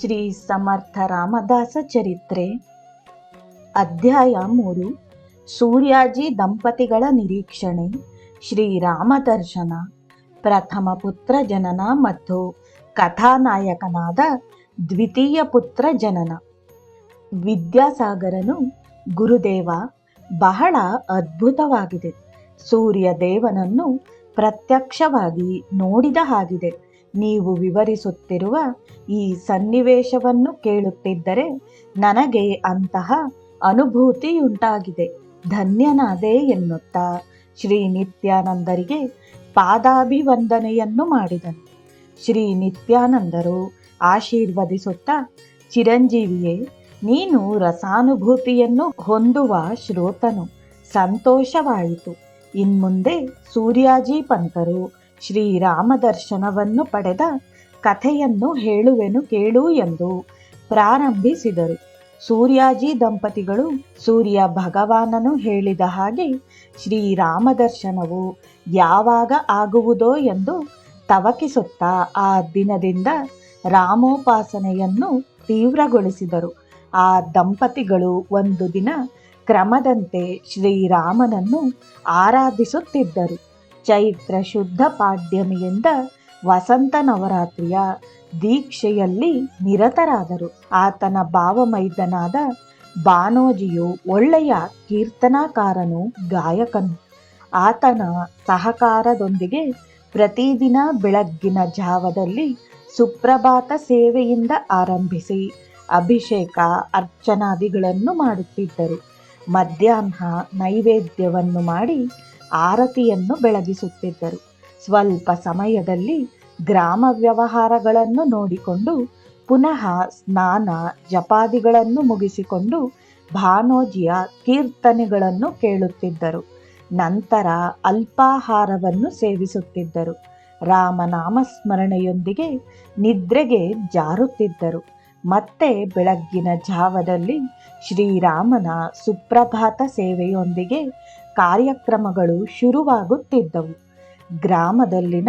ಶ್ರೀ ಸಮರ್ಥ ರಾಮದಾಸ ಚರಿತ್ರೆ. ಅಧ್ಯಾಯ ಮೂರು. ಸೂರ್ಯಾಜಿ ದಂಪತಿಗಳ ನಿರೀಕ್ಷಣೆ. ಶ್ರೀರಾಮ ದರ್ಶನ ಪ್ರಥಮ ಪುತ್ರ ಜನನ ಮತ್ತು ಕಥಾನಾಯಕನಾದ ದ್ವಿತೀಯ ಪುತ್ರ ಜನನ. ವಿದ್ಯಾಸಾಗರನು ಗುರುದೇವ, ಬಹಳ ಅದ್ಭುತವಾಗಿದೆ. ಸೂರ್ಯ ದೇವನನ್ನು ಪ್ರತ್ಯಕ್ಷವಾಗಿ ನೋಡಿದ ಹಾಗಿದೆ. ನೀವು ವಿವರಿಸುತ್ತಿರುವ ಈ ಸನ್ನಿವೇಶವನ್ನು ಕೇಳುತ್ತಿದ್ದರೆ ನನಗೆ ಅಂತಹ ಅನುಭೂತಿಯುಂಟಾಗಿದೆ. ಧನ್ಯನಾದೆ ಎನ್ನುತ್ತಾ ಶ್ರೀ ನಿತ್ಯಾನಂದರಿಗೆ ಪಾದಾಭಿವಂದನೆಯನ್ನು ಮಾಡಿದನು. ಶ್ರೀ ನಿತ್ಯಾನಂದರು ಆಶೀರ್ವದಿಸುತ್ತಾ, ಚಿರಂಜೀವಿಯೇ, ನೀನು ರಸಾನುಭೂತಿಯನ್ನು ಹೊಂದುವ ಶ್ರೋತನು. ಸಂತೋಷವಾಯಿತು. ಇನ್ಮುಂದೆ ಸೂರ್ಯಾಜಿ ಪಂತರು ಶ್ರೀರಾಮ ದರ್ಶನವನ್ನು ಪಡೆದ ಕಥೆಯನ್ನು ಹೇಳುವೆನು ಕೇಳು ಎಂದು ಪ್ರಾರಂಭಿಸಿದರು. ಸೂರ್ಯಾಜಿ ದಂಪತಿಗಳು ಸೂರ್ಯ ಭಗವಾನನು ಹೇಳಿದ ಹಾಗೆ ಶ್ರೀರಾಮ ದರ್ಶನವು ಯಾವಾಗ ಆಗುವುದೋ ಎಂದು ತವಕಿಸುತ್ತಾ ಆ ದಿನದಿಂದ ರಾಮೋಪಾಸನೆಯನ್ನು ತೀವ್ರಗೊಳಿಸಿದರು. ಆ ದಂಪತಿಗಳು ಒಂದು ದಿನ ಕ್ರಮದಂತೆ ಶ್ರೀರಾಮನನ್ನು ಆರಾಧಿಸುತ್ತಿದ್ದರು. ಚೈತ್ರ ಶುದ್ಧ ಪಾಡ್ಯಮಿಯಿಂದ ವಸಂತ ನವರಾತ್ರಿಯ ದೀಕ್ಷೆಯಲ್ಲಿ ನಿರತರಾದರು. ಆತನ ಭಾವಮೈದನಾದ ಬಾನೋಜಿಯು ಒಳ್ಳೆಯ ಕೀರ್ತನಾಕಾರನು, ಗಾಯಕನು. ಆತನ ಸಹಕಾರದೊಂದಿಗೆ ಪ್ರತಿದಿನ ಬೆಳಗ್ಗಿನ ಜಾವದಲ್ಲಿ ಸುಪ್ರಭಾತ ಸೇವೆಯಿಂದ ಆರಂಭಿಸಿ ಅಭಿಷೇಕ ಅರ್ಚನಾದಿಗಳನ್ನು ಮಾಡುತ್ತಿದ್ದರು. ಮಧ್ಯಾಹ್ನ ನೈವೇದ್ಯವನ್ನು ಮಾಡಿ ಆರತಿಯನ್ನು ಬೆಳಗಿಸುತ್ತಿದ್ದರು. ಸ್ವಲ್ಪ ಸಮಯದಲ್ಲಿ ಗ್ರಾಮ ವ್ಯವಹಾರಗಳನ್ನು ನೋಡಿಕೊಂಡು ಪುನಃ ಸ್ನಾನ, ಜಪಾದಿಗಳನ್ನು ಮುಗಿಸಿಕೊಂಡು ಭಾನೋಜಿಯ ಕೀರ್ತನೆಗಳನ್ನು ಕೇಳುತ್ತಿದ್ದರು. ನಂತರ ಅಲ್ಪಾಹಾರವನ್ನು ಸೇವಿಸುತ್ತಿದ್ದರು. ರಾಮನಾಮಸ್ಮರಣೆಯೊಂದಿಗೆ ನಿದ್ರೆಗೆ ಜಾರುತ್ತಿದ್ದರು. ಮತ್ತೆ ಬೆಳಗ್ಗಿನ ಜಾವದಲ್ಲಿ ಶ್ರೀರಾಮನ ಸುಪ್ರಭಾತ ಸೇವೆಯೊಂದಿಗೆ ಕಾರ್ಯಕ್ರಮಗಳು ಶುರುವಾಗುತ್ತಿದ್ದವು. ಗ್ರಾಮದಲ್ಲಿನ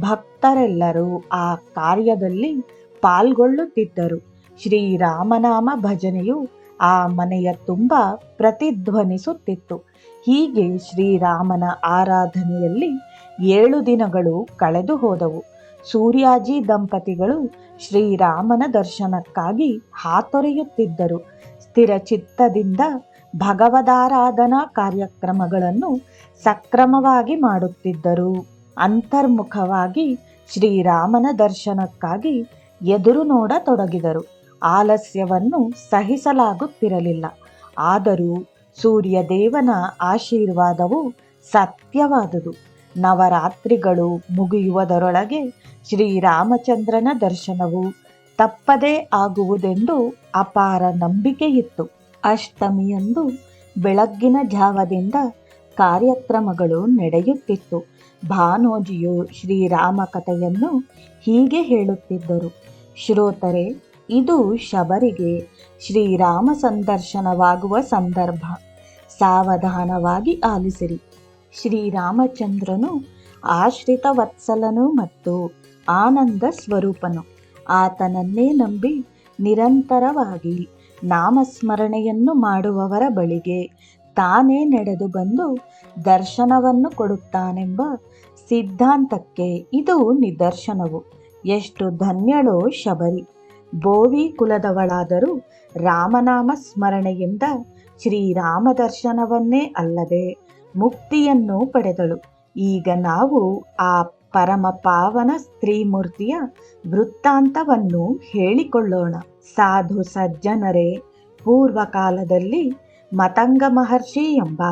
ಭಕ್ತರೆಲ್ಲರೂ ಆ ಕಾರ್ಯದಲ್ಲಿ ಪಾಲ್ಗೊಳ್ಳುತ್ತಿದ್ದರು. ಶ್ರೀರಾಮನಾಮ ಭಜನೆಯು ಆ ಮನೆಯ ತುಂಬ ಪ್ರತಿಧ್ವನಿಸುತ್ತಿತ್ತು. ಹೀಗೆ ಶ್ರೀರಾಮನ ಆರಾಧನೆಯಲ್ಲಿ ಏಳು ದಿನಗಳು ಕಳೆದು ಹೋದವು. ಸೂರ್ಯಾಜಿ ದಂಪತಿಗಳು ಶ್ರೀರಾಮನ ದರ್ಶನಕ್ಕಾಗಿ ಹಾತೊರೆಯುತ್ತಿದ್ದರು. ಸ್ಥಿರಚಿತ್ತದಿಂದ ಭಗವದಾರಾಧನಾ ಕಾರ್ಯಕ್ರಮಗಳನ್ನು ಸಕ್ರಮವಾಗಿ ಮಾಡುತ್ತಿದ್ದರು. ಅಂತರ್ಮುಖವಾಗಿ ಶ್ರೀರಾಮನ ದರ್ಶನಕ್ಕಾಗಿ ಎದುರು ನೋಡತೊಡಗಿದರು ಆಲಸ್ಯವನ್ನು ಸಹಿಸಲಾಗುತ್ತಿರಲಿಲ್ಲ. ಆದರೂ ಸೂರ್ಯದೇವನ ಆಶೀರ್ವಾದವು ಸತ್ಯವಾದುದು. ನವರಾತ್ರಿಗಳು ಮುಗಿಯುವುದರೊಳಗೆ ಶ್ರೀರಾಮಚಂದ್ರನ ದರ್ಶನವು ತಪ್ಪದೇ ಆಗುವುದೆಂದು ಅಪಾರ ನಂಬಿಕೆಯಿತ್ತು. ಅಷ್ಟಮಿಯಂದು ಬೆಳಗ್ಗಿನ ಜಾವದಿಂದ ಕಾರ್ಯಕ್ರಮಗಳು ನಡೆಯುತ್ತಿತ್ತು. ಭಾನೋಜಿಯು ಶ್ರೀರಾಮ ಕಥೆಯನ್ನು ಹೀಗೆ ಹೇಳುತ್ತಿದ್ದರು. ಶ್ರೋತರೆ, ಇದು ಶಬರಿಗೆ ಶ್ರೀರಾಮ ಸಂದರ್ಶನವಾಗುವ ಸಂದರ್ಭ. ಸಾವಧಾನವಾಗಿ ಆಲಿಸಿರಿ. ಶ್ರೀರಾಮಚಂದ್ರನು ಆಶ್ರಿತ ವತ್ಸಲನು ಮತ್ತು ಆನಂದ ಸ್ವರೂಪನು. ಆತನನ್ನೇ ನಂಬಿ ನಿರಂತರವಾಗಿ ನಾಮಸ್ಮರಣೆಯನ್ನು ಮಾಡುವವರ ಬಳಿಗೆ ತಾನೇ ನಡೆದು ಬಂದು ದರ್ಶನವನ್ನು ಕೊಡುತ್ತಾನೆಂಬ ಸಿದ್ಧಾಂತಕ್ಕೆ ಇದು ನಿದರ್ಶನವು. ಎಷ್ಟು ಧನ್ಯಳೋ ಶಬರಿ. ಬೋವಿ ಕುಲದವಳಾದರೂ ರಾಮನಾಮ ಸ್ಮರಣೆಯಿಂದ ಶ್ರೀರಾಮ ದರ್ಶನವನ್ನೇ ಅಲ್ಲದೆ ಮುಕ್ತಿಯನ್ನು ಪಡೆದಳು. ಈಗ ನಾವು ಆ ಪರಮ ಪಾವನ ಸ್ತ್ರೀಮೂರ್ತಿಯ ವೃತ್ತಾಂತವನ್ನು ಹೇಳಿಕೊಳ್ಳೋಣ. ಸಾಧು ಸಜ್ಜನರೇ, ಪೂರ್ವಕಾಲದಲ್ಲಿ ಮತಂಗ ಮಹರ್ಷಿ ಎಂಬ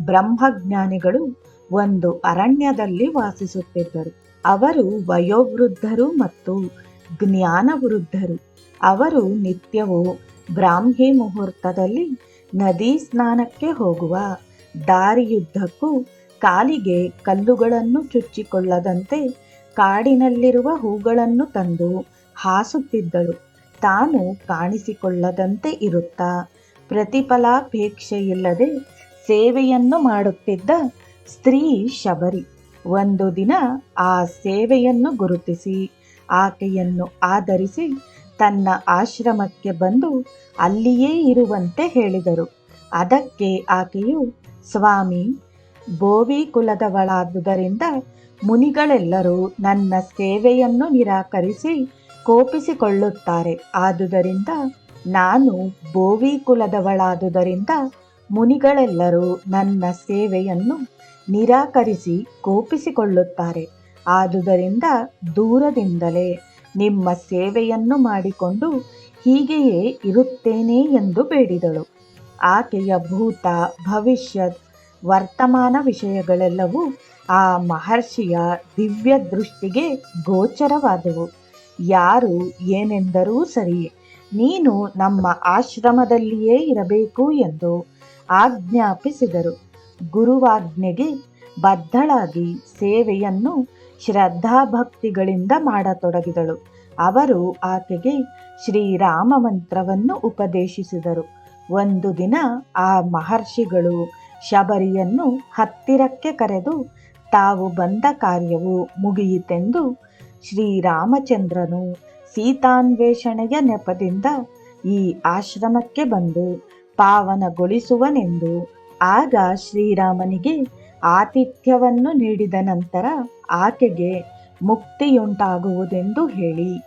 ಬ್ರಹ್ಮಜ್ಞಾನಿಗಳು ಒಂದು ಅರಣ್ಯದಲ್ಲಿ ವಾಸಿಸುತ್ತಿದ್ದರು. ಅವರು ವಯೋವೃದ್ಧರು ಮತ್ತು ಜ್ಞಾನವೃದ್ಧರು. ಅವರು ನಿತ್ಯವೂ ಬ್ರಾಹ್ಮಿ ಮುಹೂರ್ತದಲ್ಲಿ ನದಿ ಸ್ನಾನಕ್ಕೆ ಹೋಗುವ ದಾರಿಯುದ್ದಕ್ಕೂ ಕಾಲಿಗೆ ಕಲ್ಲುಗಳನ್ನು ಚುಚ್ಚಿಕೊಳ್ಳದಂತೆ ಕಾಡಿನಲ್ಲಿರುವ ಹೂಗಳನ್ನು ತಂದು ಹಾಸುತ್ತಿದ್ದಳು. ತಾನು ಕಾಣಿಸಿಕೊಳ್ಳದಂತೆ ಇರುತ್ತಾ ಪ್ರತಿಫಲಾಪೇಕ್ಷೆಯಿಲ್ಲದೆ ಸೇವೆಯನ್ನು ಮಾಡುತ್ತಿದ್ದ ಸ್ತ್ರೀ ಶಬರಿ. ಒಂದು ದಿನ ಆ ಸೇವೆಯನ್ನು ಗುರುತಿಸಿ, ಆಕೆಯನ್ನು ಆಧರಿಸಿ ತನ್ನ ಆಶ್ರಮಕ್ಕೆ ಬಂದು ಅಲ್ಲಿಯೇ ಇರುವಂತೆ ಹೇಳಿದರು. ಅದಕ್ಕೆ ಆಕೆಯು, ಸ್ವಾಮಿ, ಬೋವಿ ಕುಲದವಳಾದುದರಿಂದ ಮುನಿಗಳೆಲ್ಲರೂ ನನ್ನ ಸೇವೆಯನ್ನು ನಿರಾಕರಿಸಿ ಕೋಪಿಸಿಕೊಳ್ಳುತ್ತಾರೆ. ಆದುದರಿಂದ ನಾನು ಬೋವಿ ಕುಲದವಳಾದುದರಿಂದ ಮುನಿಗಳೆಲ್ಲರೂ ನನ್ನ ಸೇವೆಯನ್ನು ನಿರಾಕರಿಸಿ ಕೋಪಿಸಿಕೊಳ್ಳುತ್ತಾರೆ. ಆದುದರಿಂದ ದೂರದಿಂದಲೇ ನಿಮ್ಮ ಸೇವೆಯನ್ನು ಮಾಡಿಕೊಂಡು ಹೀಗೆಯೇ ಇರುತ್ತೇನೆ ಎಂದು ಬೇಡಿದಳು. ಆಕೆಯ ಭೂತ ಭವಿಷ್ಯತ್ ವರ್ತಮಾನ ವಿಷಯಗಳೆಲ್ಲವೂ ಆ ಮಹರ್ಷಿಯ ದಿವ್ಯ ದೃಷ್ಟಿಗೆ ಗೋಚರವಾದವು. ಯಾರು ಏನೆಂದರೂ ಸರಿಯೇ. ನೀನು ನಮ್ಮ ಆಶ್ರಮದಲ್ಲಿಯೇ ಇರಬೇಕು ಎಂದು ಆಜ್ಞಾಪಿಸಿದರು. ಗುರುವಾಜ್ಞೆಗೆ ಬದ್ಧಳಾಗಿ ಸೇವೆಯನ್ನು ಶ್ರದ್ಧಾಭಕ್ತಿಗಳಿಂದ ಮಾಡತೊಡಗಿದಳು. ಅವರು ಆಕೆಗೆ ಶ್ರೀರಾಮ ಮಂತ್ರವನ್ನು ಉಪದೇಶಿಸಿದರು. ಒಂದು ದಿನ ಆ ಮಹರ್ಷಿಗಳು ಶಬರಿಯನ್ನು ಹತ್ತಿರಕ್ಕೆ ಕರೆದು, ತಾವು ಬಂದ ಕಾರ್ಯವು ಮುಗಿಯಿತೆಂದು ಶ್ರೀರಾಮಚಂದ್ರನು ಸೀತಾನ್ವೇಷಣೆಯ ನೆಪದಿಂದ ಈ ಆಶ್ರಮಕ್ಕೆ ಬಂದು ಪಾವನಗೊಳಿಸುವನೆಂದು ಆಗ ಶ್ರೀರಾಮನಿಗೆ ಆತಿಥ್ಯವನ್ನು ನೀಡಿದ ನಂತರ ಆಕೆಗೆ ಮುಕ್ತಿಯುಂಟಾಗುವುದೆಂದು ಹೇಳಿ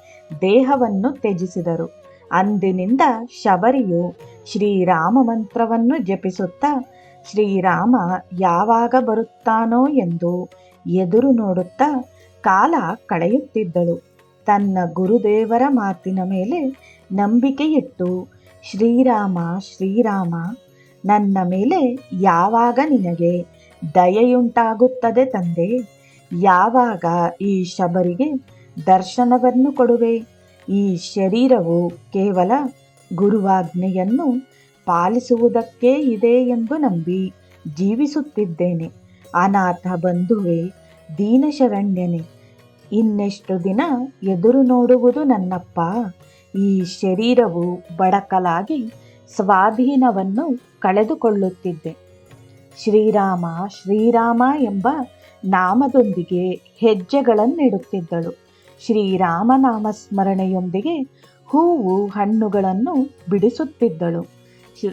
ದೇಹವನ್ನು ತ್ಯಜಿಸಿದರು. ಅಂದಿನಿಂದ ಶಬರಿಯು ಶ್ರೀರಾಮ ಮಂತ್ರವನ್ನು ಜಪಿಸುತ್ತಾ, ಶ್ರೀರಾಮ, ಯಾವಾಗ ಬರುತ್ತಾನೋ ಎಂದು ಎದುರು ನೋಡುತ್ತಾ ಕಾಲ ಕಳೆಯುತ್ತಿದ್ದಳು. ತನ್ನ ಗುರುದೇವರ ಮಾತಿನ ಮೇಲೆ ನಂಬಿಕೆಯಿಟ್ಟು, ಶ್ರೀರಾಮ ಶ್ರೀರಾಮ, ನನ್ನ ಮೇಲೆ ಯಾವಾಗ ನಿನಗೆ ದಯೆಯುಂಟಾಗುತ್ತದೆ ತಂದೆ? ಯಾವಾಗ ಈ ಶಬರಿಗೆ ದರ್ಶನವನ್ನು ಕೊಡುವೆ? ಈ ಶರೀರವು ಕೇವಲ ಗುರುವಾಜ್ಞೆಯನ್ನು ಪಾಲಿಸುವುದಕ್ಕೆ ಇದೆ ಎಂದು ನಂಬಿ ಜೀವಿಸುತ್ತಿದ್ದೇನೆ. ಅನಾಥ ಬಂಧುವೆ, ದೀನಶರಣ್ಯನೆ ಇನ್ನೆಷ್ಟು ದಿನ ಎದುರು ನೋಡುವುದು ನನ್ನಪ್ಪ. ಈ ಶರೀರವು ಬಡಕಲಾಗಿ ಸ್ವಾಧೀನವನ್ನು ಕಳೆದುಕೊಳ್ಳುತ್ತಿದ್ದೆ. ಶ್ರೀರಾಮ ಶ್ರೀರಾಮ ಎಂಬ ನಾಮದೊಂದಿಗೆ ಹೆಜ್ಜೆಗಳನ್ನಿಡುತ್ತಿದ್ದಳು. ಶ್ರೀರಾಮ ನಾಮಸ್ಮರಣೆಯೊಂದಿಗೆ ಹೂವು ಹಣ್ಣುಗಳನ್ನು ಬಿಡಿಸುತ್ತಿದ್ದಳು.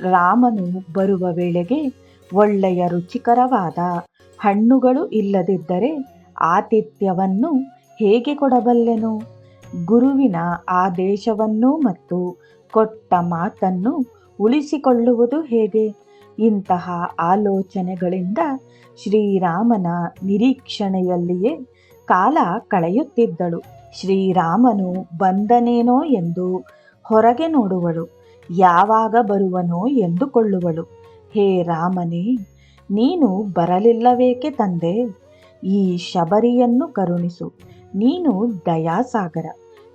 ರಾಮನು ಬರುವ ವೇಳೆಗೆ ಒಳ್ಳೆಯ ರುಚಿಕರವಾದ ಹಣ್ಣುಗಳು ಇಲ್ಲದಿದ್ದರೆ ಆತಿಥ್ಯವನ್ನು ಹೇಗೆ ಕೊಡಬಲ್ಲೆನು? ಗುರುವಿನ ಆದೇಶವನ್ನು ಮತ್ತು ಕೊಟ್ಟ ಮಾತನ್ನು ಉಳಿಸಿಕೊಳ್ಳುವುದು ಹೇಗೆ? ಇಂತಹ ಆಲೋಚನೆಗಳಿಂದ ಶ್ರೀರಾಮನ ನಿರೀಕ್ಷಣೆಯಲ್ಲಿಯೇ ಕಾಲ ಕಳೆಯುತ್ತಿದ್ದಳು. ಶ್ರೀರಾಮನು ಬಂದನೇನೋ ಎಂದು ಹೊರಗೆ ನೋಡುವಳು. ಯಾವಾಗ ಬರುವನೋ ಎಂದುಕೊಳ್ಳುವಳು. ಹೇ ರಾಮನೇ, ನೀನು ಬರಲಿಲ್ಲವೇಕೆ ತಂದೆ? ಈ ಶಬರಿಯನ್ನು ಕರುಣಿಸು. ನೀನು ದಯಾಸಾಗರ.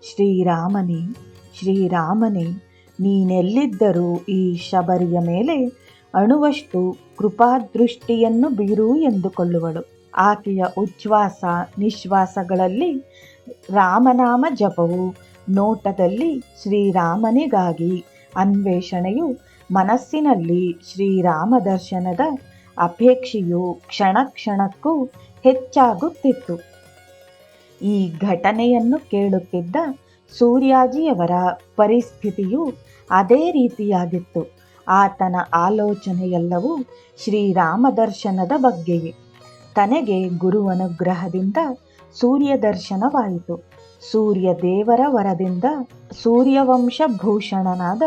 ಶ್ರೀರಾಮನೇ ಶ್ರೀರಾಮನೇ, ನೀನೆಲ್ಲಿದ್ದರೂ ಈ ಶಬರಿಯ ಮೇಲೆ ಅಣುವಷ್ಟು ಕೃಪಾದೃಷ್ಟಿಯನ್ನು ಬೀರು ಎಂದುಕೊಳ್ಳುವಳು. ಆಕೆಯ ಉಚ್ಛ್ವಾಸ ನಿಶ್ವಾಸಗಳಲ್ಲಿ ರಾಮನಾಮ ಜಪವು, ನೋಟದಲ್ಲಿ ಶ್ರೀರಾಮನಿಗಾಗಿ ಅನ್ವೇಷಣೆಯು, ಮನಸ್ಸಿನಲ್ಲಿ ಶ್ರೀರಾಮ ದರ್ಶನದ ಅಪೇಕ್ಷೆಯು ಕ್ಷಣ ಕ್ಷಣಕ್ಕೂ ಹೆಚ್ಚಾಗುತ್ತಿತ್ತು. ಈ ಘಟನೆಯನ್ನು ಕೇಳುತ್ತಿದ್ದ ಸೂರ್ಯಾಜಿಯವರ ಪರಿಸ್ಥಿತಿಯು ಅದೇ ರೀತಿಯಾಗಿತ್ತು. ಆತನ ಆಲೋಚನೆಯೆಲ್ಲವೂ ಶ್ರೀರಾಮ ದರ್ಶನದ ಬಗ್ಗೆಯೇ. ತನಗೆ ಗುರುವನುಗ್ರಹದಿಂದ ಸೂರ್ಯ ದರ್ಶನವಾಯಿತು. ಸೂರ್ಯ ದೇವರ ವರದಿಂದ ಸೂರ್ಯವಂಶ ಭೂಷಣನಾದ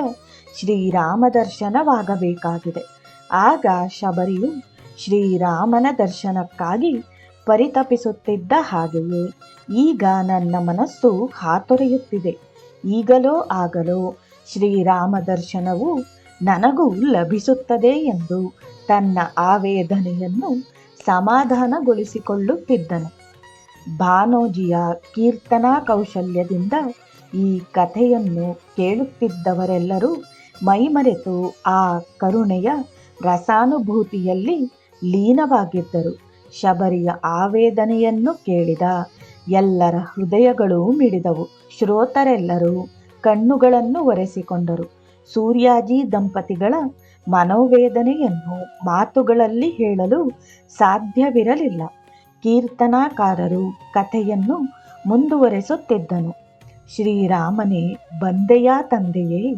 ಶ್ರೀರಾಮ ದರ್ಶನವಾಗಬೇಕಾಗಿದೆ. ಆಗ ಶಬರಿಯು ಶ್ರೀರಾಮನ ದರ್ಶನಕ್ಕಾಗಿ ಪರಿತಪಿಸುತ್ತಿದ್ದ ಹಾಗೆಯೇ ಈಗ ನನ್ನ ಮನಸ್ಸು ಹಾತೊರೆಯುತ್ತಿದೆ. ಈಗಲೋ ಆಗಲೋ ಶ್ರೀರಾಮ ದರ್ಶನವು ನನಗೂ ಲಭಿಸುತ್ತದೆ ಎಂದು ತನ್ನ ಆವೇದನೆಯನ್ನು ಸಮಾಧಾನಗೊಳಿಸಿಕೊಳ್ಳುತ್ತಿದ್ದನು. ಭಾನೋಜಿಯ ಕೀರ್ತನಾ ಕೌಶಲ್ಯದಿಂದ ಈ ಕಥೆಯನ್ನು ಕೇಳುತ್ತಿದ್ದವರೆಲ್ಲರೂ ಮೈಮರೆತು ಆ ಕರುಣೆಯ ರಸಾನುಭೂತಿಯಲ್ಲಿ ಲೀನವಾಗಿದ್ದರು. ಶಬರಿಯ ಆವೇದನೆಯನ್ನು ಕೇಳಿದ ಎಲ್ಲರ ಹೃದಯಗಳು ಮಿಡಿದವು. ಶ್ರೋತರೆಲ್ಲರೂ ಕಣ್ಣುಗಳನ್ನು ಒರೆಸಿಕೊಂಡರು. ಸೂರ್ಯಾಜಿ ದಂಪತಿಗಳ ಮನೋವೇದನೆಯನ್ನು ಮಾತುಗಳಲ್ಲಿ ಹೇಳಲು ಸಾಧ್ಯವಿರಲಿಲ್ಲ. ಕೀರ್ತನಾಕಾರರು ಕಥೆಯನ್ನು ಮುಂದುವರೆಸುತ್ತಿದ್ದನು. ಶ್ರೀರಾಮನೇ ಬಂದೆಯ ತಂದೆಯೇ,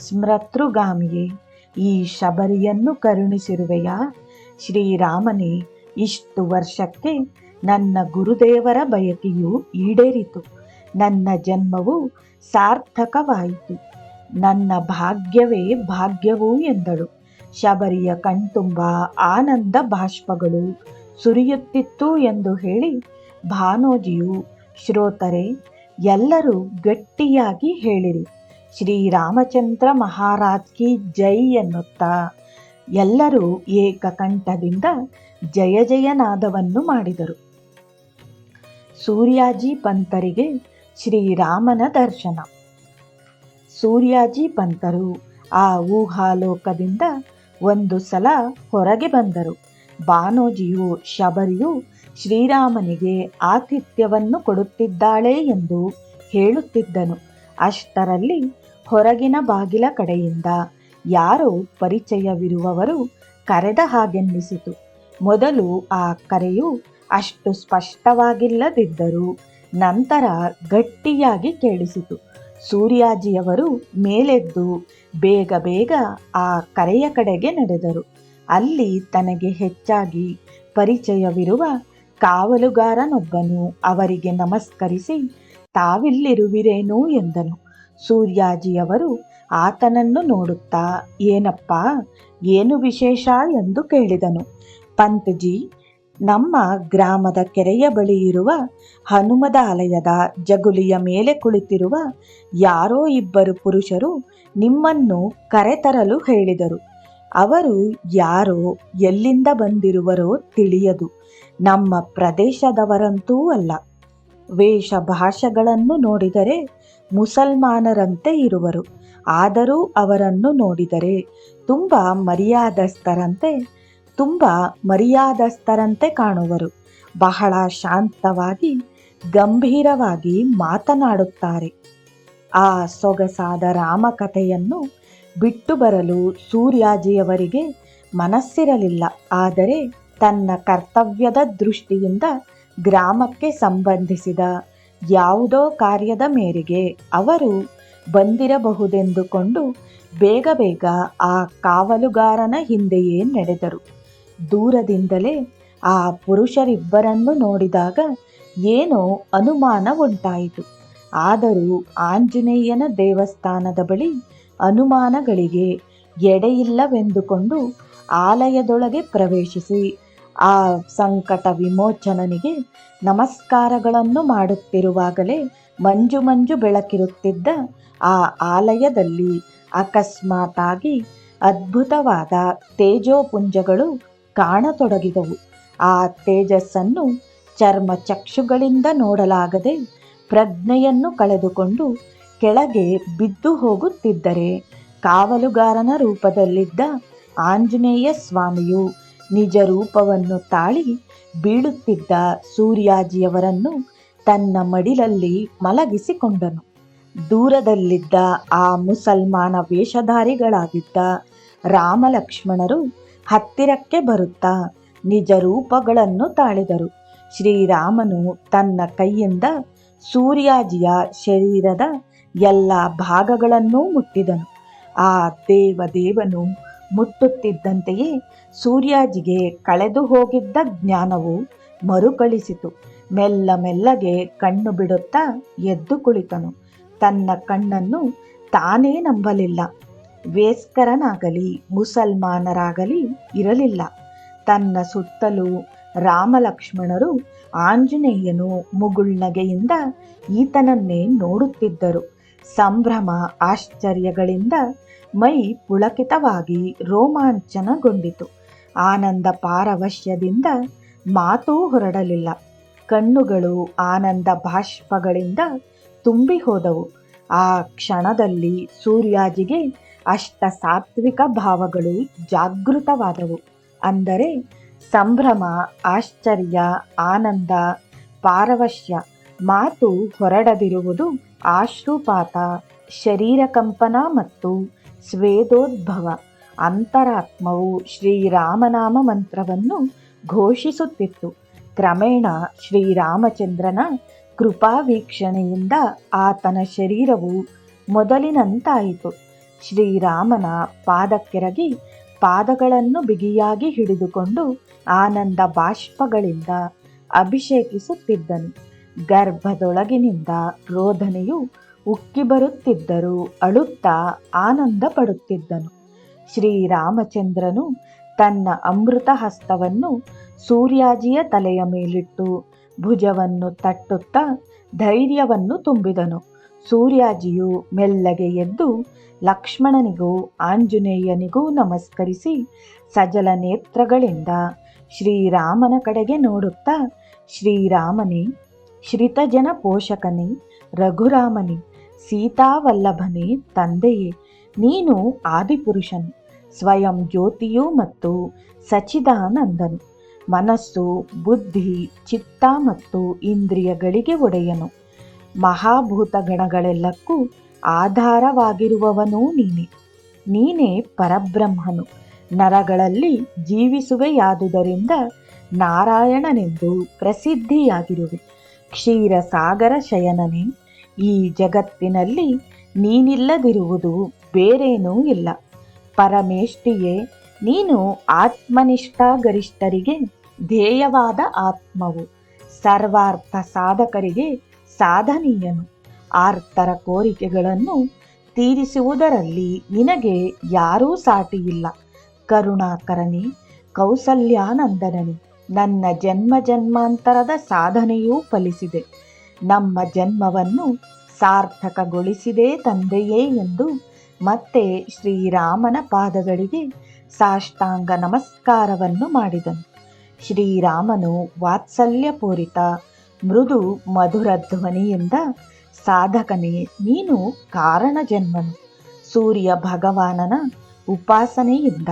ಸ್ಮೃತೃಗಾಮಿಯೇ, ಈ ಶಬರಿಯನ್ನು ಕರುಣಿಸಿರುವೆಯಾ? ಶ್ರೀರಾಮನೇ ಇಷ್ಟು ವರ್ಷಕ್ಕೆ ನನ್ನ ಗುರುದೇವರ ಬಯಕೆಯು ಈಡೇರಿತು. ನನ್ನ ಜನ್ಮವು ಸಾರ್ಥಕವಾಯಿತು. ನನ್ನ ಭಾಗ್ಯವೇ ಭಾಗ್ಯವು ಎಂದಳು. ಶಬರಿಯ ಕಣ್ತುಂಬ ಆನಂದ ಬಾಷ್ಪಗಳು ಸುರಿಯುತ್ತಿತ್ತು ಎಂದು ಹೇಳಿ ಭಾನೋಜಿಯು, ಶ್ರೋತರೆ, ಎಲ್ಲರೂ ಗಟ್ಟಿಯಾಗಿ ಹೇಳಿರಿ. ಶ್ರೀರಾಮಚಂದ್ರ ಮಹಾರಾಜ್ ಕಿ ಜೈ ಎನ್ನುತ್ತಾ ಎಲ್ಲರೂ ಏಕಕಂಠದಿಂದ ಜಯ ಜಯನಾದವನ್ನು ಮಾಡಿದರು. ಸೂರ್ಯಾಜಿ ಪಂತರಿಗೆ ಶ್ರೀರಾಮನ ದರ್ಶನ. ಸೂರ್ಯಾಜಿ ಪಂತರು ಆ ಊಹಾಲೋಕದಿಂದ ಒಂದು ಸಲ ಹೊರಗೆ ಬಂದರು. ಬಾನೋಜಿಯು ಶಬರಿಯು ಶ್ರೀರಾಮನಿಗೆ ಆತಿಥ್ಯವನ್ನು ಕೊಡುತ್ತಿದ್ದಾಳೆ ಎಂದು ಹೇಳುತ್ತಿದ್ದನು. ಅಷ್ಟರಲ್ಲಿ ಹೊರಗಿನ ಬಾಗಿಲ ಕಡೆಯಿಂದ ಯಾರೋ ಪರಿಚಯವಿರುವವರು ಕರೆದ ಹಾಗೆನ್ನಿಸಿತು. ಮೊದಲು ಆ ಕರೆಯು ಅಷ್ಟು ಸ್ಪಷ್ಟವಾಗಿಲ್ಲದಿದ್ದರೂ ನಂತರ ಗಟ್ಟಿಯಾಗಿ ಕೇಳಿಸಿತು. ಸೂರ್ಯಾಜಿಯವರು ಮೇಲೆದ್ದು ಬೇಗ ಬೇಗ ಆ ಕರೆಯ ಕಡೆಗೆ ನಡೆದರು. ಅಲ್ಲಿ ತನಗೆ ಹೆಚ್ಚಾಗಿ ಪರಿಚಯವಿರುವ ಕಾವಲುಗಾರನೊಬ್ಬನು ಅವರಿಗೆ ನಮಸ್ಕರಿಸಿ, ತಾವಿಲ್ಲಿರುವಿರೇನು ಎಂದನು. ಸೂರ್ಯಾಜಿಯವರು ಆತನನ್ನು ನೋಡುತ್ತಾ, ಏನಪ್ಪ, ಏನು ವಿಶೇಷ? ಎಂದು ಕೇಳಿದನು. ಪಂತ್ಜಿ, ನಮ್ಮ ಗ್ರಾಮದ ಕೆರೆಯ ಬಳಿ ಇರುವ ಹನುಮದ ಆಲಯದ ಜಗುಲಿಯ ಮೇಲೆ ಕುಳಿತಿರುವ ಯಾರೋ ಇಬ್ಬರು ಪುರುಷರು ನಿಮ್ಮನ್ನು ಕರೆತರಲು ಹೇಳಿದರು. ಅವರು ಯಾರೋ ಎಲ್ಲಿಂದ ಬಂದಿರುವರೋ ತಿಳಿಯದು. ನಮ್ಮ ಪ್ರದೇಶದವರಂತೂ ಅಲ್ಲ. ವೇಷ ಭಾಷೆಗಳನ್ನು ನೋಡಿದರೆ ಮುಸಲ್ಮಾನರಂತೆ ಇರುವರು. ಆದರೂ ಅವರನ್ನು ನೋಡಿದರೆ ತುಂಬ ಮರ್ಯಾದಸ್ಥರಂತೆ ತುಂಬ ಮರ್ಯಾದಸ್ಥರಂತೆ ಕಾಣುವರು. ಬಹಳ ಶಾಂತವಾಗಿ, ಗಂಭೀರವಾಗಿ ಮಾತನಾಡುತ್ತಾರೆ. ಆ ಸೊಗಸಾದ ರಾಮಕಥೆಯನ್ನು ಬಿಟ್ಟು ಬರಲು ಸೂರ್ಯಾಜಿಯವರಿಗೆ ಮನಸ್ಸಿರಲಿಲ್ಲ. ಆದರೆ ತನ್ನ ಕರ್ತವ್ಯದ ದೃಷ್ಟಿಯಿಂದ ಗ್ರಾಮಕ್ಕೆ ಸಂಬಂಧಿಸಿದ ಯಾವುದೋ ಕಾರ್ಯದ ಮೇರೆಗೆ ಅವರು ಬಂದಿರಬಹುದೆಂದುಕೊಂಡು ಬೇಗ ಬೇಗ ಆ ಕಾವಲುಗಾರನ ಹಿಂದೆಯೇ ನಡೆದರು. ದೂರದಿಂದಲೇ ಆ ಪುರುಷರಿಬ್ಬರನ್ನು ನೋಡಿದಾಗ ಏನೋ ಅನುಮಾನ ಉಂಟಾಯಿತು. ಆದರೂ ಆಂಜನೇಯನ ದೇವಸ್ಥಾನದ ಬಳಿ ಅನುಮಾನಗಳಿಗೆ ಎಡೆಯಿಲ್ಲವೆಂದುಕೊಂಡು ಆಲಯದೊಳಗೆ ಪ್ರವೇಶಿಸಿ ಆ ಸಂಕಟ ವಿಮೋಚನನಿಗೆ ನಮಸ್ಕಾರಗಳನ್ನು ಮಾಡುತ್ತಿರುವಾಗಲೇ ಮಂಜು ಮಂಜು ಬೆಳಕಿರುತ್ತಿದ್ದ ಆ ಆಲಯದಲ್ಲಿ ಅಕಸ್ಮಾತಾಗಿ ಅದ್ಭುತವಾದ ತೇಜೋಪುಂಜಗಳು ಕಾಣತೊಡಗಿದವು. ಆ ತೇಜಸ್ಸನ್ನು ಚರ್ಮ ಚಕ್ಷುಗಳಿಂದ ನೋಡಲಾಗದೆ ಪ್ರಜ್ಞೆಯನ್ನು ಕಳೆದುಕೊಂಡು ಕೆಳಗೆ ಬಿದ್ದು ಹೋಗುತ್ತಿದ್ದರೆ ಕಾವಲುಗಾರನ ರೂಪದಲ್ಲಿದ್ದ ಆಂಜನೇಯ ಸ್ವಾಮಿಯು ನಿಜ ರೂಪವನ್ನು ತಾಳಿ ಬೀಳುತ್ತಿದ್ದ ಸೂರ್ಯಾಜಿಯವರನ್ನು ತನ್ನ ಮಡಿಲಲ್ಲಿ ಮಲಗಿಸಿಕೊಂಡನು. ದೂರದಲ್ಲಿದ್ದ ಆ ಮುಸಲ್ಮಾನ ವೇಷಧಾರಿಗಳಾಗಿದ್ದ ರಾಮಲಕ್ಷ್ಮಣರು ಹತ್ತಿರಕ್ಕೆ ಬರುತ್ತಾ? ನಿಜ ರೂಪಗಳನ್ನು ತಾಳಿದರು. ಶ್ರೀರಾಮನು ತನ್ನ ಕೈಯಿಂದ ಸೂರ್ಯಾಜಿಯ ಶರೀರದ ಎಲ್ಲ ಭಾಗಗಳನ್ನೂ ಮುಟ್ಟಿದನು. ಆ ದೇವದೇವನು ಮುಟ್ಟುತ್ತಿದ್ದಂತೆಯೇ ಸೂರ್ಯಾಜಿಗೆ ಕಳೆದು ಹೋಗಿದ್ದ ಜ್ಞಾನವು ಮರುಕಳಿಸಿತು. ಮೆಲ್ಲ ಮೆಲ್ಲಗೆ ಕಣ್ಣು ಬಿಡುತ್ತಾ ಎದ್ದು ಕುಳಿತನು. ತನ್ನ ಕಣ್ಣನ್ನು ತಾನೇ ನಂಬಲಿಲ್ಲ. ವೇಸ್ಕರನಾಗಲಿ, ಮುಸಲ್ಮಾನರಾಗಲಿ ಇರಲಿಲ್ಲ. ತನ್ನ ಸುತ್ತಲೂ ರಾಮಲಕ್ಷ್ಮಣರು ಆಂಜನೇಯನು ಮುಗುಳ್ನಗೆಯಿಂದ ಈತನನ್ನೇ ನೋಡುತ್ತಿದ್ದರು. ಸಂಭ್ರಮ, ಆಶ್ಚರ್ಯಗಳಿಂದ ಮೈ ಪುಳಕಿತವಾಗಿ ರೋಮಾಂಚನಗೊಂಡಿತು. ಆನಂದ ಪಾರವಶ್ಯದಿಂದ ಮಾತೂ ಹೊರಡಲಿಲ್ಲ. ಕಣ್ಣುಗಳು ಆನಂದ ಬಾಷ್ಪಗಳಿಂದ ತುಂಬಿ ಹೋದವು ಆ ಕ್ಷಣದಲ್ಲಿ ಸೂರ್ಯಾಜಿಗೆ ಅಷ್ಟ ಸಾತ್ವಿಕ ಭಾವಗಳು ಜಾಗೃತವಾದವು. ಅಂದರೆ ಸಂಭ್ರಮ, ಆಶ್ಚರ್ಯ, ಆನಂದ, ಪಾರವಶ್ಯ, ಮಾತು ಹೊರಡದಿರುವುದು ಆಶ್ರುಪಾತ ಶರೀರ ಕಂಪನ ಮತ್ತು ಸ್ವೇದೋದ್ಭವ. ಅಂತರಾತ್ಮವು ಶ್ರೀರಾಮನಾಮ ಮಂತ್ರವನ್ನು ಘೋಷಿಸುತ್ತಿತ್ತು. ಕ್ರಮೇಣ ಶ್ರೀರಾಮಚಂದ್ರನ ಕೃಪಾವೀಕ್ಷಣೆಯಿಂದ ಆತನ ಶರೀರವು ಮೊದಲಿನಂತಾಯಿತು. ಶ್ರೀರಾಮನ ಪಾದಕ್ಕೆರಗಿ ಪಾದಗಳನ್ನು ಬಿಗಿಯಾಗಿ ಹಿಡಿದುಕೊಂಡು ಆನಂದ ಬಾಷ್ಪಗಳಿಂದ ಅಭಿಷೇಕಿಸುತ್ತಿದ್ದನು. ಗರ್ಭದೊಳಗಿನಿಂದ ರೋಧನೆಯು ಉಕ್ಕಿ ಬರುತ್ತಿದ್ದರೂ ಅಳುತ್ತಾ ಆನಂದ ಪಡುತ್ತಿದ್ದನು. ಶ್ರೀರಾಮಚಂದ್ರನು ತನ್ನ ಅಮೃತ ಹಸ್ತವನ್ನು ಸೂರ್ಯಾಜಿಯ ತಲೆಯ ಮೇಲಿಟ್ಟು ಭುಜವನ್ನು ತಟ್ಟುತ್ತಾ ಧೈರ್ಯವನ್ನು ತುಂಬಿದನು. ಸೂರ್ಯಾಜಿಯು ಮೆಲ್ಲಗೆ ಎದ್ದು ಲಕ್ಷ್ಮಣನಿಗೂ ಆಂಜನೇಯನಿಗೂ ನಮಸ್ಕರಿಸಿ ಸಜಲ ನೇತ್ರಗಳಿಂದ ಶ್ರೀರಾಮನ ಕಡೆಗೆ ನೋಡುತ್ತಾ, ಶ್ರೀರಾಮನೇ, ಶ್ರಿತಜನ ಪೋಷಕನೇ, ರಘುರಾಮನೇ, ಸೀತಾವಲ್ಲಭನೇ, ತಂದೆಯೇ, ನೀನು ಆದಿಪುರುಷನು, ಸ್ವಯಂ ಜ್ಯೋತಿಯು ಮತ್ತು ಸಚಿದಾನಂದನು ಮನಸ್ಸು, ಬುದ್ಧಿ, ಚಿತ್ತ ಮತ್ತು ಇಂದ್ರಿಯಗಳಿಗೆ ಒಡೆಯನು. ಮಹಾಭೂತಗಣಗಳೆಲ್ಲಕ್ಕೂ ಆಧಾರವಾಗಿರುವವನೂ ನೀನೆ. ನೀನೇ ಪರಬ್ರಹ್ಮನು. ನರಗಳಲ್ಲಿ ಜೀವಿಸುವೆಯಾದುದರಿಂದ ನಾರಾಯಣನೆಂದು ಪ್ರಸಿದ್ಧಿಯಾಗಿರುವೆ. ಕ್ಷೀರಸಾಗರ ಶಯನನೇ, ಈ ಜಗತ್ತಿನಲ್ಲಿ ನೀನಿಲ್ಲದಿರುವುದು ಬೇರೇನೂ ಇಲ್ಲ. ಪರಮೇಷ್ಠಿಯೇ, ನೀನು ಆತ್ಮನಿಷ್ಠ ಗರಿಷ್ಠರಿಗೆ ಧ್ಯೇಯವಾದ ಆತ್ಮವು. ಸರ್ವಾರ್ಥ ಸಾಧಕರಿಗೆ ಸಾಧನೀಯನು ಆರ್ತರ ಕೋರಿಕೆಗಳನ್ನು ತೀರಿಸುವುದರಲ್ಲಿ ನಿನಗೆ ಯಾರೂ ಸಾಟಿಯಿಲ್ಲ. ಕರುಣಾಕರನೇ, ಕೌಸಲ್ಯಾನಂದನನೇ, ನನ್ನ ಜನ್ಮ ಜನ್ಮಾಂತರದ ಸಾಧನೆಯೂ ಫಲಿಸಿದೆ. ನಮ್ಮ ಜನ್ಮವನ್ನು ಸಾರ್ಥಕಗೊಳಿಸಿದೆ ತಂದೆಯೇ ಎಂದು ಮತ್ತೆ ಶ್ರೀರಾಮನ ಪಾದಗಳಿಗೆ ಸಾಷ್ಟಾಂಗ ನಮಸ್ಕಾರವನ್ನು ಮಾಡಿದನು. ಶ್ರೀರಾಮನು ವಾತ್ಸಲ್ಯಪೂರಿತ ಮೃದು ಮಧುರ ಧ್ವನಿಯಿಂದ ಸಾಧಕನೇ, ನೀನು ಕಾರಣ ಜನ್ಮನು. ಸೂರ್ಯ ಭಗವಾನನ ಉಪಾಸನೆಯಿಂದ,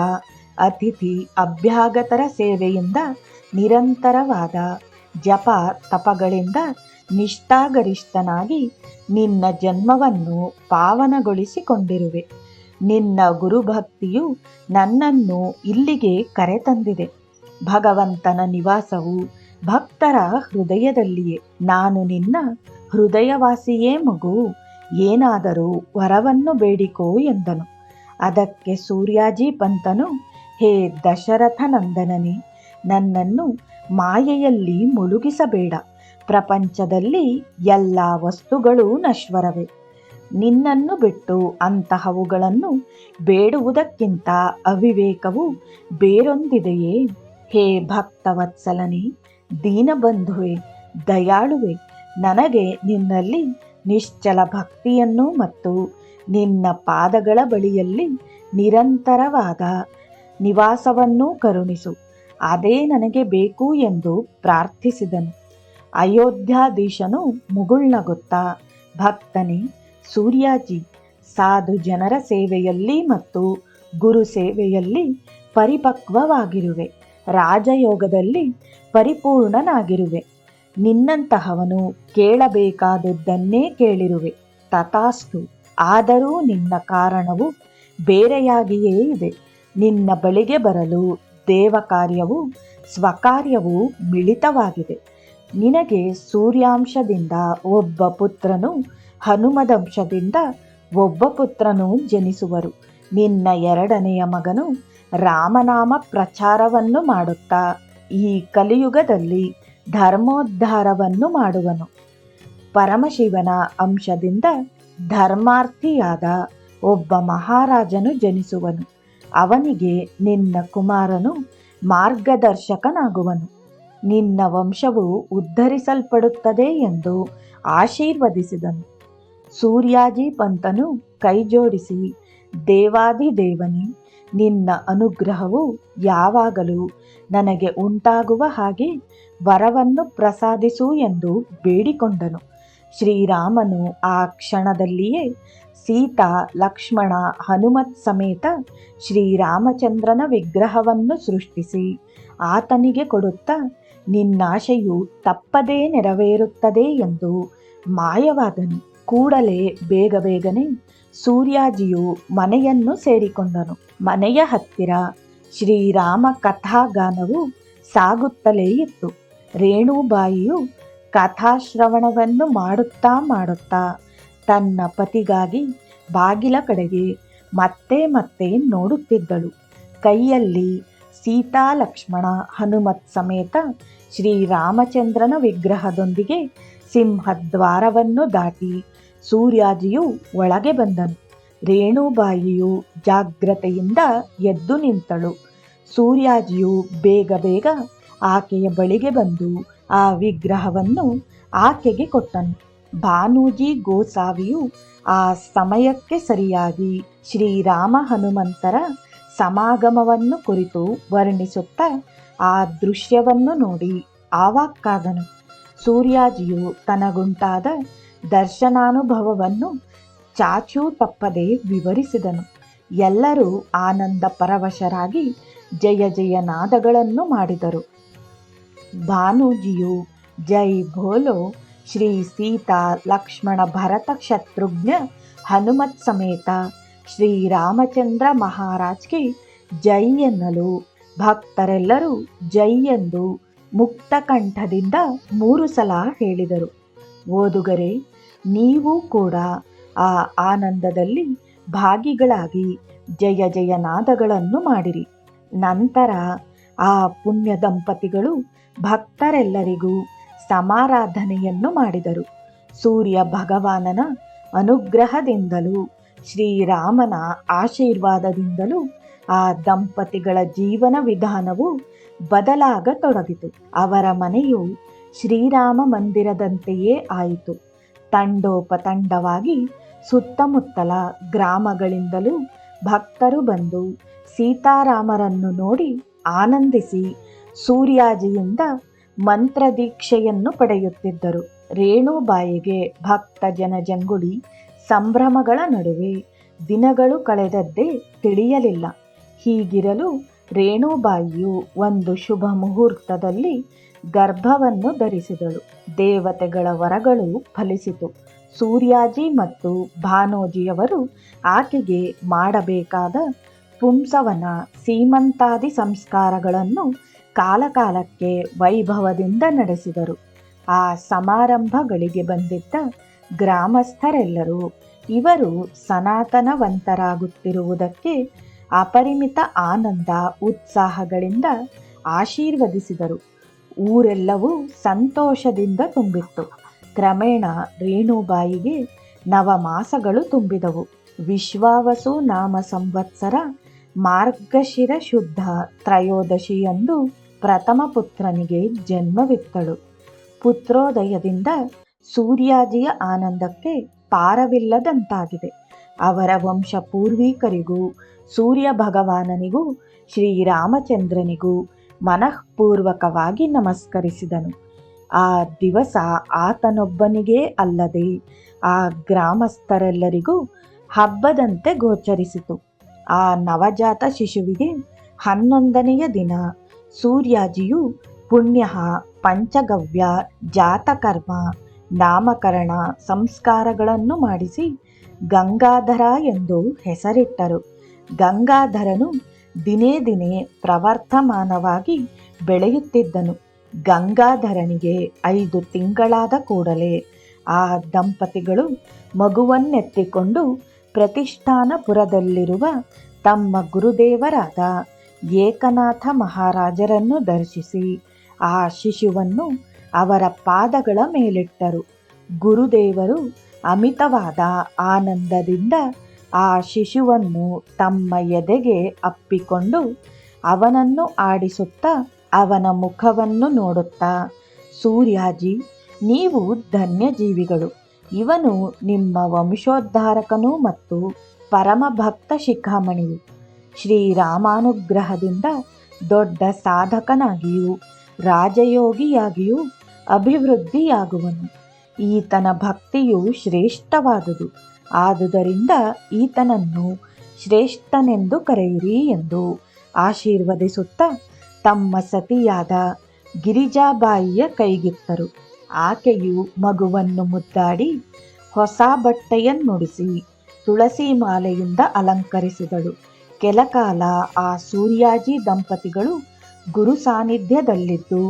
ಅತಿಥಿ ಅಭ್ಯಾಗತರ ಸೇವೆಯಿಂದ ನಿರಂತರವಾದ ಜಪ ತಪಗಳಿಂದ ನಿಷ್ಠಾಗರಿಷ್ಠನಾಗಿ ನಿನ್ನ ಜನ್ಮವನ್ನು ಪಾವನಗೊಳಿಸಿಕೊಂಡಿರುವೆ. ನಿನ್ನ ಗುರುಭಕ್ತಿಯು ನನ್ನನ್ನು ಇಲ್ಲಿಗೆ ಕರೆತಂದಿದೆ. ಭಗವಂತನ ನಿವಾಸವು ಭಕ್ತರ ಹೃದಯದಲ್ಲಿಯೇ. ನಾನು ನಿನ್ನ ಹೃದಯವಾಸಿಯೇ ಮಗು. ಏನಾದರೂ ವರವನ್ನು ಬೇಡಿಕೋ ಎಂದನು. ಅದಕ್ಕೆ ಸೂರ್ಯಾಜಿ ಪಂತನು ಹೇ ದಶರಥ ನಂದನನೇ ನನ್ನನ್ನು ಮಾಯೆಯಲ್ಲಿ ಮುಳುಗಿಸಬೇಡ. ಪ್ರಪಂಚದಲ್ಲಿ ಎಲ್ಲ ವಸ್ತುಗಳು ನಶ್ವರವೇ. ನಿನ್ನನ್ನು ಬಿಟ್ಟು ಅಂತಹವುಗಳನ್ನು ಬೇಡುವುದಕ್ಕಿಂತ ಅವಿವೇಕವು ಬೇರೊಂದಿದೆಯೇ? ಹೇ ಭಕ್ತವತ್ಸಲನೇ ದೀನಬಂಧುವೆ ದಯಾಳುವೆ, ನನಗೆ ನಿನ್ನಲ್ಲಿ ನಿಶ್ಚಲ ಭಕ್ತಿಯನ್ನು ಮತ್ತು ನಿನ್ನ ಪಾದಗಳ ಬಳಿಯಲ್ಲಿ ನಿರಂತರವಾದ ನಿವಾಸವನ್ನೂ ಕರುಣಿಸು. ಅದೇ ನನಗೆ ಬೇಕು ಎಂದು ಪ್ರಾರ್ಥಿಸಿದನು. ಅಯೋಧ್ಯಾಧೀಶನು ಮುಗುಳ್ನಗುತ್ತಾ, ಭಕ್ತನೇ, ಸೂರ್ಯಾಜಿ, ಸಾಧು ಜನರ ಸೇವೆಯಲ್ಲಿ ಮತ್ತು ಗುರು ಸೇವೆಯಲ್ಲಿ ಪರಿಪಕ್ವವಾಗಿರುವೆ. ರಾಜಯೋಗದಲ್ಲಿ ಪರಿಪೂರ್ಣನಾಗಿರುವೆ. ನಿನ್ನಂತಹವನು ಕೇಳಬೇಕಾದದ್ದನ್ನೇ ಕೇಳಿರುವೆ. ತಥಾಸ್ತು, ಆದರೂ ನಿನ್ನ ಕಾರಣವು ಬೇರೆಯಾಗಿಯೇ ಇದೆ. ನಿನ್ನ ಬಳಿಗೆ ಬರಲು ದೇವ ಕಾರ್ಯವು ಸ್ವಕಾರ್ಯವು ಮಿಳಿತವಾಗಿದೆ. ನಿನಗೆ ಸೂರ್ಯಾಂಶದಿಂದ ಒಬ್ಬ ಪುತ್ರನು ಹನುಮದಂಶದಿಂದ ಒಬ್ಬ ಪುತ್ರನು ಜನಿಸುವರು. ನಿನ್ನ ಎರಡನೆಯ ಮಗನು ರಾಮನಾಮ ಪ್ರಚಾರವನ್ನು ಮಾಡುತ್ತಾ ಈ ಕಲಿಯುಗದಲ್ಲಿ ಧರ್ಮೋದ್ಧಾರವನ್ನು ಮಾಡುವನು. ಪರಮಶಿವನ ಅಂಶದಿಂದ ಧರ್ಮಾರ್ಥಿಯಾದ ಒಬ್ಬ ಮಹಾರಾಜನು ಜನಿಸುವನು. ಅವನಿಗೆ ನಿನ್ನ ಕುಮಾರನು ಮಾರ್ಗದರ್ಶಕನಾಗುವನು. ನಿನ್ನ ವಂಶವು ಉದ್ಧರಿಸಲ್ಪಡುತ್ತದೆ ಎಂದು ಆಶೀರ್ವದಿಸಿದನು. ಸೂರ್ಯಾಜಿ ಪಂತನು ಕೈಜೋಡಿಸಿ, ದೇವಾದಿದೇವನೇ ನಿನ್ನ ಅನುಗ್ರಹವು ಯಾವಾಗಲೂ ನನಗೆ ಉಂಟಾಗುವ ಹಾಗೆ ವರವನ್ನು ಪ್ರಸಾದಿಸು ಎಂದು ಬೇಡಿಕೊಂಡನು. ಶ್ರೀರಾಮನು ಆ ಕ್ಷಣದಲ್ಲಿಯೇ ಸೀತಾ, ಲಕ್ಷ್ಮಣ, ಹನುಮತ್ ಸಮೇತ ಶ್ರೀರಾಮಚಂದ್ರನ ವಿಗ್ರಹವನ್ನು ಸೃಷ್ಟಿಸಿ ಆತನಿಗೆ ಕೊಡುತ್ತಾ, ನಿನ್ನಾಶೆಯು ತಪ್ಪದೇ ನೆರವೇರುತ್ತದೆ ಎಂದು ಮಾಯವಾದನು. ಕೂಡಲೇ ಬೇಗ ಬೇಗನೆ ಸೂರ್ಯಾಜಿಯು ಮನೆಯನ್ನು ಸೇರಿಕೊಂಡನು. ಮನೆಯ ಹತ್ತಿರ ಶ್ರೀರಾಮ ಕಥಾಗಾನವು ಸಾಗುತ್ತಲೇ ಇತ್ತು. ರೇಣುಬಾಯಿಯು ಕಥಾಶ್ರವಣವನ್ನು ಮಾಡುತ್ತಾ ಮಾಡುತ್ತಾ ತನ್ನ ಪತಿಗಾಗಿ ಬಾಗಿಲ ಕಡೆಗೆ ಮತ್ತೆ ಮತ್ತೆ ನೋಡುತ್ತಿದ್ದಳು. ಕೈಯಲ್ಲಿ ಸೀತಾ ಲಕ್ಷ್ಮಣ ಹನುಮತ್ ಸಮೇತ ಶ್ರೀರಾಮಚಂದ್ರನ ವಿಗ್ರಹದೊಂದಿಗೆ ಸಿಂಹದ್ವಾರವನ್ನು ದಾಟಿ ಸೂರ್ಯಾಜಿಯು ಒಳಗೆ ಬಂದನು. ರೇಣುಬಾಯಿಯು ಜಾಗ್ರತೆಯಿಂದ ಎದ್ದು ನಿಂತಳು. ಸೂರ್ಯಾಜಿಯು ಬೇಗ ಬೇಗ ಆಕೆಯ ಬಳಿಗೆ ಬಂದು ಆ ವಿಗ್ರಹವನ್ನು ಆಕೆಗೆ ಕೊಟ್ಟನು. ಭಾನೂಜಿ ಗೋಸಾವಿಯು ಆ ಸಮಯಕ್ಕೆ ಸರಿಯಾಗಿ ಶ್ರೀರಾಮ ಹನುಮಂತರ ಸಮಾಗಮವನ್ನು ಕುರಿತು ವರ್ಣಿಸುತ್ತಾ ಆ ದೃಶ್ಯವನ್ನು ನೋಡಿ ಆವಾಕ್ಕಾದನು. ಸೂರ್ಯಾಜಿಯು ತನಗುಂಟಾದ ದರ್ಶನಾನುಭವವನ್ನು ಚಾಚೂ ತಪ್ಪದೆ ವಿವರಿಸಿದನು. ಎಲ್ಲರೂ ಆನಂದ ಪರವಶರಾಗಿ ಜಯ ಜಯ ನಾದಗಳನ್ನು ಮಾಡಿದರು. ಭಾನುಜಿಯು, ಜೈ ಭೋಲೋ, ಶ್ರೀ ಸೀತಾ ಲಕ್ಷ್ಮಣ ಭರತ ಶತ್ರುಘ್ನ ಹನುಮತ್ ಸಮೇತ ಶ್ರೀರಾಮಚಂದ್ರ ಮಹಾರಾಜ್ಗೆ ಜೈ ಎನ್ನಲು. ಭಕ್ತರೆಲ್ಲರೂ ಜೈ ಎಂದು ಮುಕ್ತಕಂಠದಿಂದ ಮೂರು ಸಲ ಹೇಳಿದರು. ಓದುಗರೆ, ನೀವು ಕೂಡ ಆ ಆನಂದದಲ್ಲಿ ಭಾಗಿಗಳಾಗಿ ಜಯ ಜಯ ನಾದಗಳನ್ನು ಮಾಡಿರಿ. ನಂತರ ಆ ಪುಣ್ಯ ದಂಪತಿಗಳು ಭಕ್ತರೆಲ್ಲರಿಗೂ ಸಮಾರಾಧನೆಯನ್ನು ಮಾಡಿದರು. ಸೂರ್ಯ ಭಗವಾನನ ಅನುಗ್ರಹದಿಂದಲೂ, ಶ್ರೀರಾಮನ ಆಶೀರ್ವಾದದಿಂದಲೂ ಆ ದಂಪತಿಗಳ ಜೀವನ ವಿಧಾನವು ಬದಲಾಗತೊಡಗಿತು. ಅವರ ಮನೆಯು ಶ್ರೀರಾಮ ಮಂದಿರದಂತೆಯೇ ಆಯಿತು. ತಂಡೋಪತಂಡವಾಗಿ ಸುತ್ತಮುತ್ತಲ ಗ್ರಾಮಗಳಿಂದಲೂ ಭಕ್ತರು ಬಂದು ಸೀತಾರಾಮರನ್ನು ನೋಡಿ ಆನಂದಿಸಿ ಸೂರ್ಯಾಜಿಯಿಂದ ಮಂತ್ರದೀಕ್ಷೆಯನ್ನು ಪಡೆಯುತ್ತಿದ್ದರು. ರೇಣುಬಾಯಿಗೆ ಭಕ್ತ ಜನಜಂಗುಳಿ ಸಂಭ್ರಮಗಳ ನಡುವೆ ದಿನಗಳು ಕಳೆದದ್ದೇ ತಿಳಿಯಲಿಲ್ಲ. ಹೀಗಿರಲು ರೇಣುಬಾಯಿಯು ಒಂದು ಶುಭ ಮುಹೂರ್ತದಲ್ಲಿ ಗರ್ಭವನ್ನು ಧರಿಸಿದಳು. ದೇವತೆಗಳ ವರಗಳು ಫಲಿಸಿತು. ಸೂರ್ಯಾಜಿ ಮತ್ತು ಭಾನೋಜಿಯವರು ಆಕೆಗೆ ಮಾಡಬೇಕಾದ ಪುಂಸವನ ಸೀಮಂತಾದಿ ಸಂಸ್ಕಾರಗಳನ್ನು ಕಾಲಕಾಲಕ್ಕೆ ವೈಭವದಿಂದ ನಡೆಸಿದರು. ಆ ಸಮಾರಂಭಗಳಿಗೆ ಬಂದಿದ್ದ ಗ್ರಾಮಸ್ಥರೆಲ್ಲರೂ ಇವರು ಸನಾತನವಂತರಾಗುತ್ತಿರುವುದಕ್ಕೆ ಅಪರಿಮಿತ ಆನಂದ, ಉತ್ಸಾಹಗಳಿಂದ ಆಶೀರ್ವದಿಸಿದರು. ಊರೆಲ್ಲವೂ ಸಂತೋಷದಿಂದ ತುಂಬಿತ್ತು. ಕ್ರಮೇಣ ರೇಣುಬಾಯಿಗೆ ನವಮಾಸಗಳು ತುಂಬಿದವು. ವಿಶ್ವಾವಸು ನಾಮ ಸಂವತ್ಸರ ಮಾರ್ಗಶಿರ ಶುದ್ಧ ತ್ರಯೋದಶಿಯಂದು ಪ್ರಥಮ ಪುತ್ರನಿಗೆ ಜನ್ಮವಿತ್ತಳು. ಪುತ್ರೋದಯದಿಂದ ಸೂರ್ಯಾಜಿಯ ಆನಂದಕ್ಕೆ ಪಾರವಿಲ್ಲದಂತಾಗಿದೆ. ಅವರ ವಂಶ ಪೂರ್ವಿಕರಿಗೂ ಸೂರ್ಯ ಭಗವಾನನಿಗೂ ಶ್ರೀರಾಮಚಂದ್ರನಿಗೂ ಮನಃಪೂರ್ವಕವಾಗಿ ನಮಸ್ಕರಿಸಿದನು. ಆ ದಿವಸ ಆತನೊಬ್ಬನಿಗೇ ಅಲ್ಲದೆ ಆ ಗ್ರಾಮಸ್ಥರೆಲ್ಲರಿಗೂ ಹಬ್ಬದಂತೆ ಗೋಚರಿಸಿತು. ಆ ನವಜಾತ ಶಿಶುವಿಗೆ ಹನ್ನೊಂದನೆಯ ದಿನ ಸೂರ್ಯಾಜಿಯು ಪುಣ್ಯ, ಪಂಚಗವ್ಯ, ಜಾತಕರ್ಮ, ನಾಮಕರಣ, ಸಂಸ್ಕಾರಗಳನ್ನು ಮಾಡಿಸಿ ಗಂಗಾಧರ ಎಂದು ಹೆಸರಿಟ್ಟರು. ಗಂಗಾಧರನು ದಿನೇ ದಿನೇ ಪ್ರವರ್ಧಮಾನವಾಗಿ ಬೆಳೆಯುತ್ತಿದ್ದನು. ಗಂಗಾಧರನಿಗೆ ಐದು ತಿಂಗಳಾದ ಕೂಡಲೇ ಆ ದಂಪತಿಗಳು ಮಗುವನ್ನೆತ್ತಿಕೊಂಡು ಪ್ರತಿಷ್ಠಾನಪುರದಲ್ಲಿರುವ ತಮ್ಮ ಗುರುದೇವರಾದ ಏಕನಾಥ ಮಹಾರಾಜರನ್ನು ದರ್ಶಿಸಿ ಆ ಶಿಶುವನ್ನು ಅವರ ಪಾದಗಳ ಮೇಲಿಟ್ಟರು. ಗುರುದೇವರು ಅಮಿತವಾದ ಆನಂದದಿಂದ ಆ ಶಿಶುವನ್ನು ತಮ್ಮ ಎದೆಗೆ ಅಪ್ಪಿಕೊಂಡು ಅವನನ್ನು ಆಡಿಸುತ್ತಾ ಅವನ ಮುಖವನ್ನು ನೋಡುತ್ತಾ, ಸೂರ್ಯಾಜಿ, ನೀವು ಧನ್ಯಜೀವಿಗಳು. ಇವನು ನಿಮ್ಮ ವಂಶೋದ್ಧಾರಕನು ಮತ್ತು ಪರಮಭಕ್ತ ಶಿಖಾಮಣಿಯು. ಶ್ರೀರಾಮಾನುಗ್ರಹದಿಂದ ದೊಡ್ಡ ಸಾಧಕನಾಗಿಯೂ, ರಾಜಯೋಗಿಯಾಗಿಯೂ ಅಭಿವೃದ್ಧಿಯಾಗುವನು. ಈತನ ಭಕ್ತಿಯು ಶ್ರೇಷ್ಠವಾದುದು. ಆದುದರಿಂದ ಈತನನ್ನು ಶ್ರೇಷ್ಠನೆಂದು ಕರೆಯಿರಿ ಎಂದು ಆಶೀರ್ವದಿಸುತ್ತಾ ತಮ್ಮ ಸತಿಯಾದ ಗಿರಿಜಾಬಾಯಿಯ ಕೈಗಿತ್ತರು. ಆಕೆಯು ಮಗುವನ್ನು ಮುದ್ದಾಡಿ ಹೊಸ ಬಟ್ಟೆಯನ್ನುಡಿಸಿ ತುಳಸಿ ಮಾಲೆಯಿಂದ ಅಲಂಕರಿಸಿದಳು. ಕೆಲಕಾಲ ಆ ಸೂರ್ಯಾಜಿ ದಂಪತಿಗಳು ಗುರು ಸಾನ್ನಿಧ್ಯದಲ್ಲಿದ್ದು,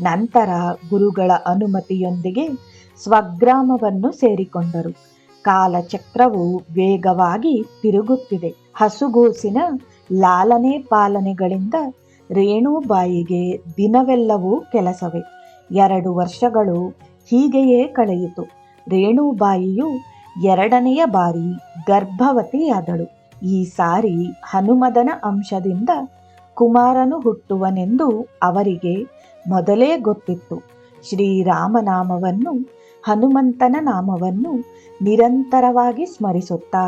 ನಂತರ ಗುರುಗಳ ಅನುಮತಿಯೊಂದಿಗೆ ಸ್ವಗ್ರಾಮವನ್ನು ಸೇರಿಕೊಂಡರು. ಕಾಲಚಕ್ರವು ವೇಗವಾಗಿ ತಿರುಗುತ್ತಿದೆ. ಹಸುಗೂಸಿನ ಲಾಲನೆ ಪಾಲನೆಗಳಿಂದ ರೇಣುಬಾಯಿಗೆ ದಿನವೆಲ್ಲವೂ ಕೆಲಸವೇ. ಎರಡು ವರ್ಷಗಳು ಹೀಗೆಯೇ ಕಳೆಯಿತು. ರೇಣುಬಾಯಿಯು ಎರಡನೆಯ ಬಾರಿ ಗರ್ಭವತಿಯಾದಳು. ಈ ಸಾರಿ ಹನುಮದನ ಅಂಶದಿಂದ ಕುಮಾರನು ಹುಟ್ಟುವನೆಂದು ಅವರಿಗೆ ಮೊದಲೇ ಗೊತ್ತಿತ್ತು. ಶ್ರೀರಾಮನಾಮವನ್ನು ಹನುಮಂತನ ನಾಮವನ್ನು ನಿರಂತರವಾಗಿ ಸ್ಮರಿಸುತ್ತಾ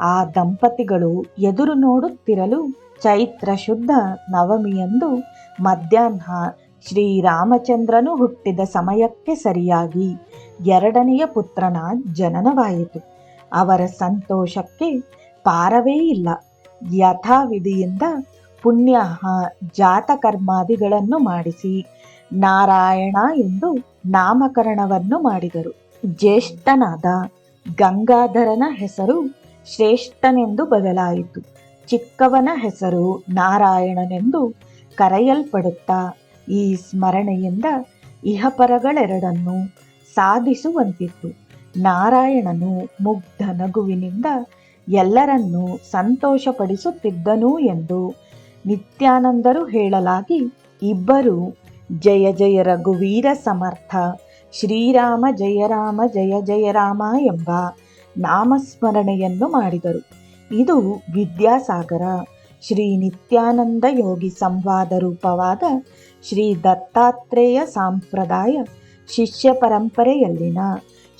ಆ ದಂಪತಿಗಳು ಎದುರು ನೋಡುತ್ತಿರಲು ಚೈತ್ರ ಶುದ್ಧ ನವಮಿಯಂದು ಮಧ್ಯಾಹ್ನ ಶ್ರೀರಾಮಚಂದ್ರನು ಹುಟ್ಟಿದ ಸಮಯಕ್ಕೆ ಸರಿಯಾಗಿ ಎರಡನೆಯ ಪುತ್ರನ ಜನನವಾಯಿತು. ಅವರ ಸಂತೋಷಕ್ಕೆ ಪಾರವೇ ಇಲ್ಲ. ಯಥಾವಿಧಿಯಿಂದ ಪುಣ್ಯ ಜಾತಕರ್ಮಾದಿಗಳನ್ನು ಮಾಡಿಸಿ ನಾರಾಯಣ ಎಂದು ನಾಮಕರಣವನ್ನು ಮಾಡಿದರು. ಜ್ಯೇಷ್ಠನಾದ ಗಂಗಾಧರನ ಹೆಸರು ಶ್ರೇಷ್ಠನೆಂದು ಬದಲಾಯಿತು. ಚಿಕ್ಕವನ ಹೆಸರು ನಾರಾಯಣನೆಂದು ಕರೆಯಲ್ಪಡುತ್ತಾ ಈ ಸ್ಮರಣೆಯಿಂದ ಇಹಪರಗಳೆರಡನ್ನು ಸಾಧಿಸುವಂತಿತ್ತು. ನಾರಾಯಣನು ಮುಗ್ಧ ನಗುವಿನಿಂದ ಎಲ್ಲರನ್ನೂ ಸಂತೋಷಪಡಿಸುತ್ತಿದ್ದನು ಎಂದು ನಿತ್ಯಾನಂದರು ಹೇಳಲಾಗಿ ಇಬ್ಬರು ಜಯ ಜಯ ರಘುವೀರ ಸಮರ್ಥ. ಶ್ರೀರಾಮ ಜಯ ರಾಮ ಜಯ ಜಯ ರಾಮ ಎಂಬ ನಾಮಸ್ಮರಣೆಯನ್ನು ಮಾಡಿದರು. ಇದು ವಿದ್ಯಾಸಾಗರ. ಶ್ರೀ ನಿತ್ಯಾನಂದ ಯೋಗಿ ಸಂವಾದ ರೂಪವಾದ ಶ್ರೀ ದತ್ತಾತ್ರೇಯ ಸಾಂಪ್ರದಾಯ ಶಿಷ್ಯ ಪರಂಪರೆಯಲ್ಲಿನ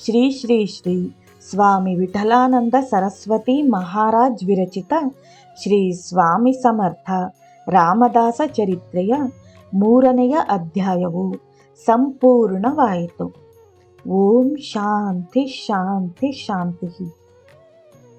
ಶ್ರೀ ಶ್ರೀ ಶ್ರೀ ಸ್ವಾಮಿ ವಿಠಲಾನಂದ ಸರಸ್ವತಿ ಮಹಾರಾಜ್ ವಿರಚಿತ ಶ್ರೀ ಸ್ವಾಮಿ ಸಮರ್ಥ ರಾಮದಾಸ ಚರಿತ್ರೆಯ ಮೂರನೆಯ ಅಧ್ಯಾಯವು ಸಂಪೂರ್ಣವಾಯಿತು. ಓಂ ಶಾಂತಿ ಶಾಂತಿ ಶಾಂತಿ